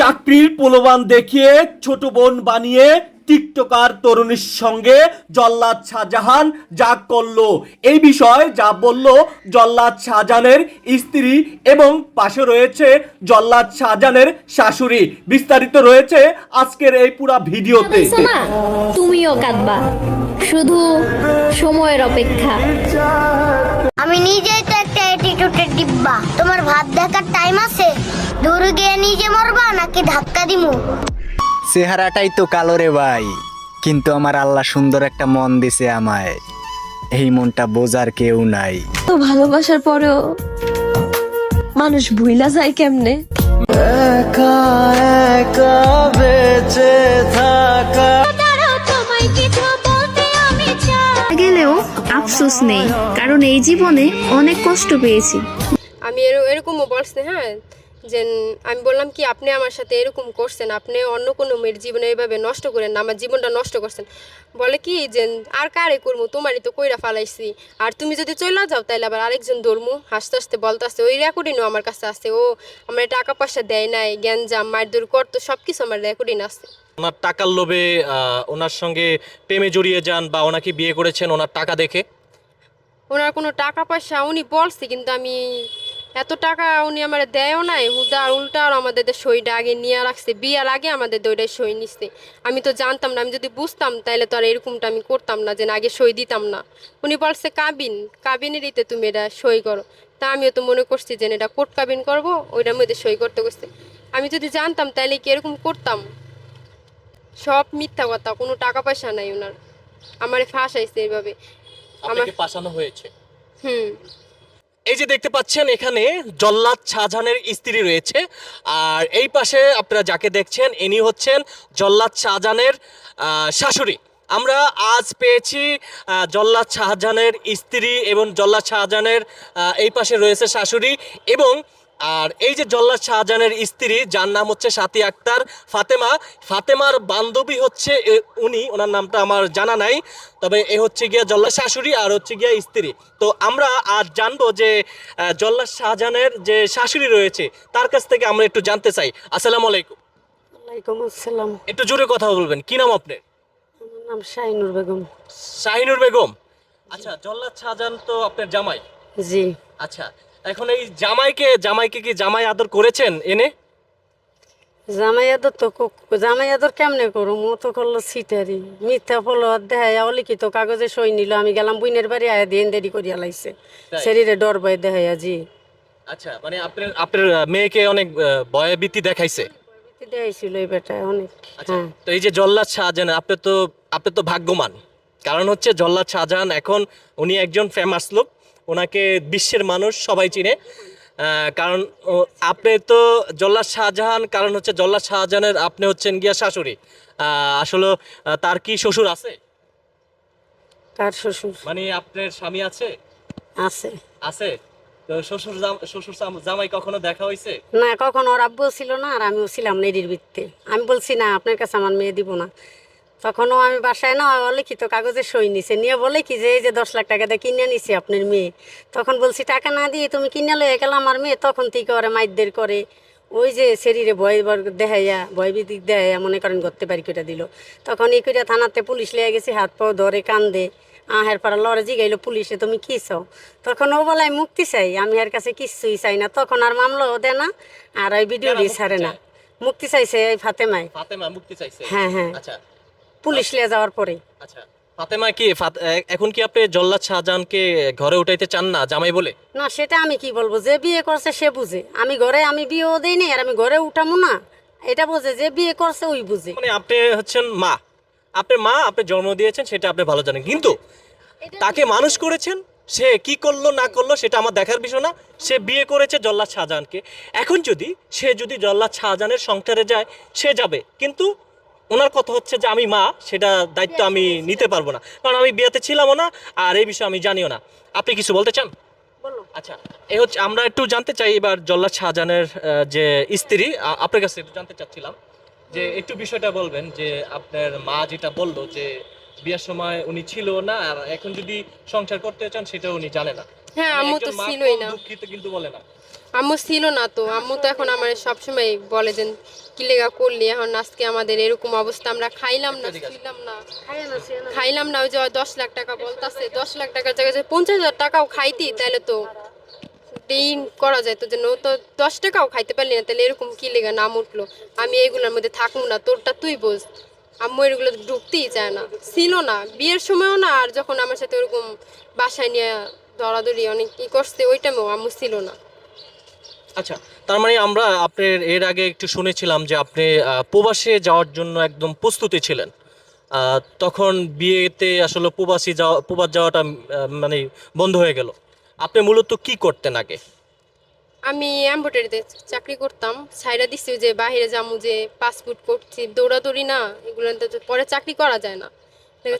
চাকরির প্রলোভন দেখিয়ে ছোট বোন বানিয়ে টিকটকার তরুণীর সঙ্গে জল্লাদ শাহজাহান যা করল। এই বিষয়ে যা বলল জল্লাদ শাহজাহানের স্ত্রী এবং পাশে রয়েছে জল্লাদ শাহজাহানের শাশুড়ি। বিস্তারিত রয়েছে আজকের এই পুরা ভিডিওতে। তুমিও কাঁদবা। শুধু সময়ের অপেক্ষা। আমি নিজেই তো একটা অ্যাটিটিউডের ডিব্বা। তোমার ভাব দেখার টাইম আছে? গিয়ে নিজে মরবা নাকি ধাক্কা দিমু? চেহারাটাই তো কালো রে ভাই। কিন্তু আমার আল্লাহ সুন্দর একটা মন দিছে আমায়। এই মনটা বোঝার কেউ নাই। তো ভালোবাসার পরেও মানুষ ভুইলা যায় কেমনে? গেলেও আফসোস নেই কারণ এই জীবনে অনেক কষ্ট পেয়েছি। আমি এর- এরকমও বলছি হ্যাঁ? যে আমি বললাম কি আপনি আমার সাথে এরকম করছেন আপনি অন্য কোনো মেয়ের জীবনে এইভাবে নষ্ট করেন না আমার জীবনটা নষ্ট করছেন। বলে কি যে আর কারে করব তোমারই তো কইরা ফালাইছি। আর তুমি যদি চলে যাও তাহলে আবার আরেকজন ধরমু। হাসতে হাসতে বলতে আসতে ওই রেকর্ডিংও আমার কাছে আছে। ও আমার টাকা পয়সা দেয় নাই গ্যাঞ্জাম মারধর করতো সব কিছু আমার রেকর্ডিং আছে। ওনার টাকার লোভে ওনার সঙ্গে প্রেমে জড়িয়ে যান বা ওনাকে বিয়ে করেছেন ওনার টাকা দেখে? ওনার কোনো টাকা পয়সা উনি বলছে কিন্তু আমি এত টাকা উনি আমার দেয়ও নাই হুদা আর উল্টা আর আমাদের সইটা আগে নিয়ে রাখছে বিয়ার আগে আমাদের দইটাই সই নিচ্ছে আমি তো জানতাম না আমি যদি বুঝতাম তাহলে তো আর এরকমটা আমি করতাম না যে আগে সই দিতাম না। উনি বলছে কাবিন কাবিনের দিতে তুমি এটা সই করো। তা আমিও তো মনে করছি যে এটা কোর্ট কাবিন করব ওইটার মধ্যে সই করতে করছে। আমি যদি জানতাম তাহলে কি এরকম করতাম? সব মিথ্যা কথা কোনো টাকা পয়সা নাই ওনার। আমার ফাঁস ফাঁসাইছে এইভাবে। আমার পাঠানো হয়েছে? হুম। এই যে দেখতে পাচ্ছেন, এখানে জল্লাদ শাহজাহানের স্ত্রী রয়েছে। আর এই পাশে আপনারা যাকে দেখছেন, ইনি হচ্ছেন জল্লাদ শাহজাহানের শাশুড়ি। আমরা আজ পেয়েছি জল্লাদ শাহজাহানের স্ত্রী এবং জল্লাদ শাহজাহানের এই পাশে রয়েছে শাশুড়ি এবং আর এই যে জল্লাদ শাহজাহানের স্ত্রী যার নাম হচ্ছে সাথী আক্তার ফাতেমা ফাতেমার বান্ধবী হচ্ছে উনি ওনার নামটা আমার জানা নাই তবে এ হচ্ছে গিয়া জল্লাদ শাশুড়ি আর হচ্ছে গিয়া স্ত্রী। তো আমরা আজ জানব যে জল্লাদ শাহজাহানের যে শাশুড়ি রয়েছে তার কাছ থেকে আমরা একটু জানতে চাই। আসসালামু আলাইকুম। ওয়ালাইকুম আসসালাম। একটু জোরে কথা বলবেন কি নাম আপনার? আমার নাম শাহিনুর বেগম। শাহিনুর বেগম। আচ্ছা জল্লাদ শাহজাহান তো আপনার জামাই। জি। আচ্ছা এখন এই জামাইকে জামাইকে কি জামাই আদর করেছেন এনে? জামাই আদর তো জামাই আদর কেমনে করো মো তো করল সিটারি মিথ্যা ফলো দেখায় অলিখিত কাগজে সই নিল। আমি গেলাম বুইনের বাড়ি আয়া দিয়ে দেরি করিয়া লাইছে। শরীরে ডর ভয় দেখাইয়া জি। আচ্ছা মানে আপনার আপনার মেয়েকে অনেক ভয়ভীতি দেখাইছে? দেখাইছিল এই বেটা অনেক আচ্ছা হ্যাঁ। তো এই যে জল্লাদ শাহজাহান আপনি তো আপনি তো ভাগ্যবান। কারণ হচ্ছে জল্লাদ শাহজাহান এখন উনি একজন ফেমাস লোক। ওনাকে বিশ্বের মানুষ সবাই চিনে। কারণ আপনি তো জল্লাদ শাহজাহান কারণ হচ্ছে জল্লাদ শাহজাহানের আপনি হচ্ছেন গিয়া শাশুড়ি। আসলে তার কি শ্বশুর আছে? তার শ্বশুর। মানে আপনার স্বামী আছে? আছে। আছে? তো শ্বশুর শ্বশুর জাম- জামাই কখনো দেখা হয়েছে? না কখন ওর আব্বুও ছিল না আর আমিও ছিলাম না এটির ভিত্তে আমি বলছি না আপনার কাছে আমার মেয়ে দিব না। তখনও আমি বাসায় না অলিখিত কাগজে সই নিছে। নিয়ে বলে কি যে এই যে দশ লাখ টাকা দিয়ে কিনে নিছি আপনার মেয়ে। তখন বলছি টাকা না দিয়ে তুমি কিনে লয়ে গেলাম আমার মেয়ে তখন থেকে ওরা মাইদের করে। ওই যে শরীরে ভয় দেখাইয়া ভয় ভীতি দেখাইয়া মনে করেন করতে পারি কেটে দিল। তখন এই করে থানাতে পুলিশ লিয়ে গেছি হাত পাও ধরে কান্দে। আহের পাড়া লড়ে জিগাইলো পুলিশে তুমি কি চাও? তখন ও বলাই মুক্তি চাই আমি আর কাছে কিছুই চাই না। তখন আর মামলাও দেয় না আর ওই ভিডিও মুক্তি ছাড়ে না। মুক্তি চাইছে এই ফাতেমায়। ফাতেমা মুক্তি চাইছে? হ্যাঁ, হ্যাঁ। আচ্ছা পুলিশ লিয়ে যাওয়ার পরে আচ্ছা। ফাতেমা কি এখন কি আপনি জল্লাদ শাহজাহানকে ঘরে উঠাইতে চান না জামাই বলে? না সেটা আমি কি বলব? যে বিয়ে করছে সে বুঝে। আমি ঘরে আমি বিয়েও দেই নি আর আমি ঘরে উঠামো না। এটা বোঝে যে বিয়ে করছে ওই বুঝে। মানে আপনি হচ্ছেন মা। আপনার মা আপনি জন্ম দিয়েছেন সেটা আপনি ভালো জানেন। কিন্তু তাকে মানুষ করেছেন? সে কি করল না করল সেটা আমার দেখার বিষয় না। সে বিয়ে করেছে জল্লাদ শাহজাহানকে। এখন যদি সে যদি জল্লাদ শাহজাহানের সংসারে যায় সে যাবে। কিন্তু ওনার কথা হচ্ছে যে আমি মা সেটা দায়িত্ব আমি নিতে পারব না। কারণ আমি বিয়েতে ছিলামও না আর এই বিষয়ে আমি জানিও না। আপনি কিছু বলতে চান? আচ্ছা এ হচ্ছে আমরা একটু জানতে চাই এবার জল্লাদ শাহজাহানের যে স্ত্রী আপনার কাছে একটু জানতে চাচ্ছিলাম যে একটু বিষয়টা বলবেন যে আপনার মা যেটা বলল যে বিয়ের সময় উনি ছিল না আর এখন যদি সংসার করতে চান সেটা উনি জানে না। হ্যাঁ মানে আম্মু তো ছিলই না। দুঃখিত কিন্তু বলে না। আম্মু ছিল না তো। আম্মু তো এখন আমার সবসময় বলে যে কি লেগা করলি? এখন আজকে আমাদের এরকম অবস্থা আমরা খাইলাম না ছিলাম না। খাইলাম না ওই যে দশ লাখ টাকা বলতাছে দশ লাখ টাকার জায়গায় পঞ্চাশ হাজার টাকাও খাইতি তাহলে তো দিন করা যেত যে নো তো দশ টাকাও খাইতে পারলি না তাহলে এরকম কি লেগা নাম উঠল? আমি এগুলোর মধ্যে থাকব না তোরটা তুই বোঝ। আম্মু এগুলো ঢুকতেই চায় না। ছিল না, বিয়ের সময়ও না, আর যখন আমার সাথে ওরকম বাসায় নিয়ে দরাদরি অনেক ই করছে, ওই টাইমেও আম্মু ছিল না। আচ্ছা তার মানে আমরা আপনার এর আগে একটু শুনেছিলাম যে আপনি প্রবাসে যাওয়ার জন্য একদম প্রস্তুতি ছিলেন। তখন বিয়েতে আসলে প্রবাসী যাওয়া, প্রবাস যাওয়াটা মানে বন্ধ হয়ে গেল। আপনি মূলত কি করতেন আগে? আমি এম্ব্রয়ডারিতে চাকরি করতাম সাইরা দিচ্ছি যে বাইরে যামু যে পাসপোর্ট করছি দৌড়াদৌড়ি না এগুলো তো পরে চাকরি করা যায় না।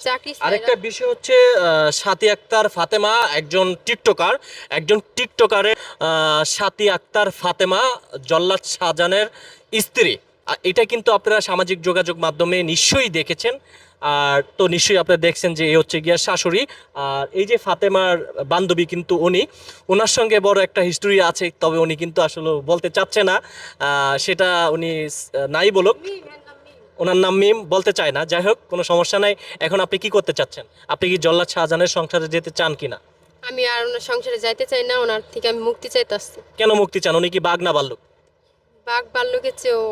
চাকরি আরেকটা বিষয় হচ্ছে সাথী আক্তার ফাতেমা একজন টিকটকার একজন টিকটকারের সাথী আক্তার ফাতেমা জল্লাদ শাহজাহানের স্ত্রী। আর এটা কিন্তু আপনারা সামাজিক যোগাযোগ মাধ্যমে নিশ্চয়ই দেখেছেন। আর তো নিশ্চয়ই আপনারা দেখছেন যে এ হচ্ছে গিয়া শাশুড়ি। আর এই যে ফাতেমার বান্ধবী কিন্তু উনি ওনার সঙ্গে বড় একটা হিস্টোরি আছে তবে উনি কিন্তু আসলে বলতে চাচ্ছে না। সেটা উনি নাই বলুক। ওনার নাম মিম বলতে চায় না। যাই হোক কোনো সমস্যা নাই। এখন আপনি কি করতে চাচ্ছেন? আপনি কি জল্লাদ শাহজাহানের সংসারে যেতে চান কি না আমি আর ওনার সংসারে যাইতে চাই না ওনার থেকে আমি মুক্তি চাইতেছি। কেন মুক্তি চান? উনি কি বাঘ না বাল্লুক? বাঘ বাল্লুকের চেয়েও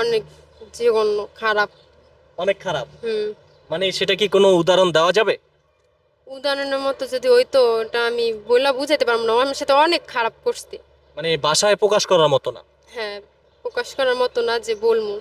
অনেক জঘন্য খারাপ। অনেক খারাপ। হুম। মানে সেটা কি কোনো উদাহরণ দেওয়া যাবে? উদাহরণের মতো যদি ওই তো ওটা আমি বইলা বুঝাইতে পারব না। আমার সাথে অনেক খারাপ করছে। মানে ভাষায় প্রকাশ করার মতো না? হ্যাঁ প্রকাশ করার মতো না যে বলব।